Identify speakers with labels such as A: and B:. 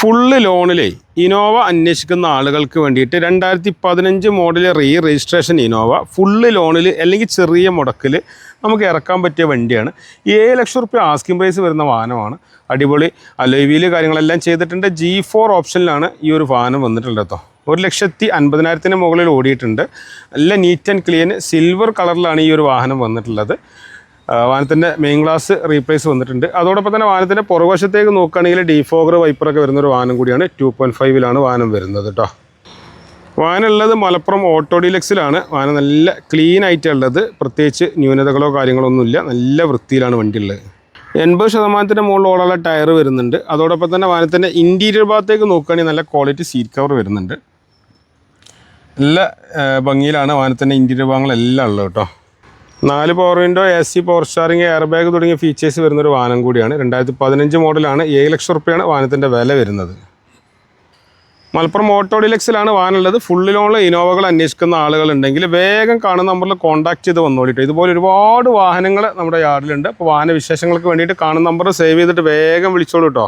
A: Full ലോണിലേ Innova അന്വേഷിക്കുന്ന ആളുകൾക്ക് വേണ്ടിയിട്ട് രണ്ടായിരത്തി പതിനഞ്ച് model re registration Innova full ലോണിൽ അല്ലെങ്കിൽ ചെറിയ മുടക്കിൽ നമുക്ക് ഇറക്കാൻ പറ്റിയ വണ്ടിയാണ്. ഏഴ് ലക്ഷം റുപ്യ ആസ്കിംഗ് പ്രൈസ് വരുന്ന വാഹനമാണ്. അടിപൊളി. അലോയിവിയിൽ കാര്യങ്ങളെല്ലാം ചെയ്തിട്ടുണ്ട്. ജി ഫോർ ഓപ്ഷനിലാണ് ഈ ഒരു വാഹനം വന്നിട്ടുള്ളത് കേട്ടോ ഒരു ലക്ഷത്തി അൻപതിനായിരത്തിന് മുകളിൽ ഓടിയിട്ടുണ്ട്. നല്ല നീറ്റ് ആൻഡ് ക്ലീൻ സിൽവർ കളറിലാണ് ഈ ഒരു വാഹനം വന്നിട്ടുള്ളത്. വാഹനത്തിന്റെ മെയിൻ ഗ്ലാസ് റീപ്ലേസ് വന്നിട്ടുണ്ട്. അതോടൊപ്പം തന്നെ വാഹനത്തിന്റെ പുറകുവശത്തേക്ക് നോക്കുകയാണെങ്കിൽ ഡിഫോഗർ വൈപ്പറൊക്കെ വരുന്ന ഒരു വാഹനം കൂടിയാണ്. ടു പോയിന്റ് ഫൈവിലാണ് വാഹനം വരുന്നത് കേട്ടോ വാഹനം ഉള്ളത് മലപ്പുറം ഓട്ടോ ഡീലക്സിലാണ് വാഹനം നല്ല ക്ലീൻ ആയിട്ടുള്ളത്. പ്രത്യേകിച്ച് ന്യൂനതകളോ കാര്യങ്ങളോ ഒന്നുമില്ല നല്ല വൃത്തിയിലാണ് വണ്ടി ഉള്ളത് എൺപത് ശതമാനത്തിന്റെ മുകളിലോടുള്ള ടയർ വരുന്നുണ്ട്. അതോടൊപ്പം തന്നെ വാഹനത്തിന്റെ ഇന്റീരിയർ ഭാഗത്തേക്ക് നോക്കുകയാണെങ്കിൽ നല്ല ക്വാളിറ്റി സീറ്റ് കവർ വരുന്നുണ്ട്. നല്ല ഭംഗിയിലാണ് വാഹനത്തിന്റെ ഇന്റീരിയർ ഭാഗങ്ങളെല്ലാം ഉള്ളത് കേട്ടോ നാല് power window A C power steering air bag തുടങ്ങിയ ഫീച്ചേഴ്സ് വരുന്ന ഒരു വാഹനം കൂടിയാണ്. രണ്ടായിരത്തി പതിനഞ്ച് മോഡലാണ് ഏഴ് ലക്ഷം റുപ്യാണ് വാഹനത്തിന്റെ വില വരുന്നത്. മലപ്പുറം ഓട്ടോ ഡിലക്സിലാണ് വാഹനമുള്ളത്. ഫുള്ള് ലോണിൽ ഇനോവകൾ അന്വേഷിക്കുന്ന ആളുകളുണ്ടെങ്കിൽ വേഗം കാണുന്ന നമ്പറിൽ കോൺടാക്ട് ചെയ്ത് വന്നോളിട്ട്. ഇതുപോലെ ഒരുപാട് വാഹനങ്ങൾ നമ്മുടെ യാർഡിലുണ്ട് അപ്പോൾ വാഹന വിശേഷങ്ങൾക്ക് വേണ്ടിയിട്ട് കാണുന്ന നമ്പർ സേവ് ചെയ്തിട്ട് വേഗം വിളിച്ചോളൂ കേട്ടോ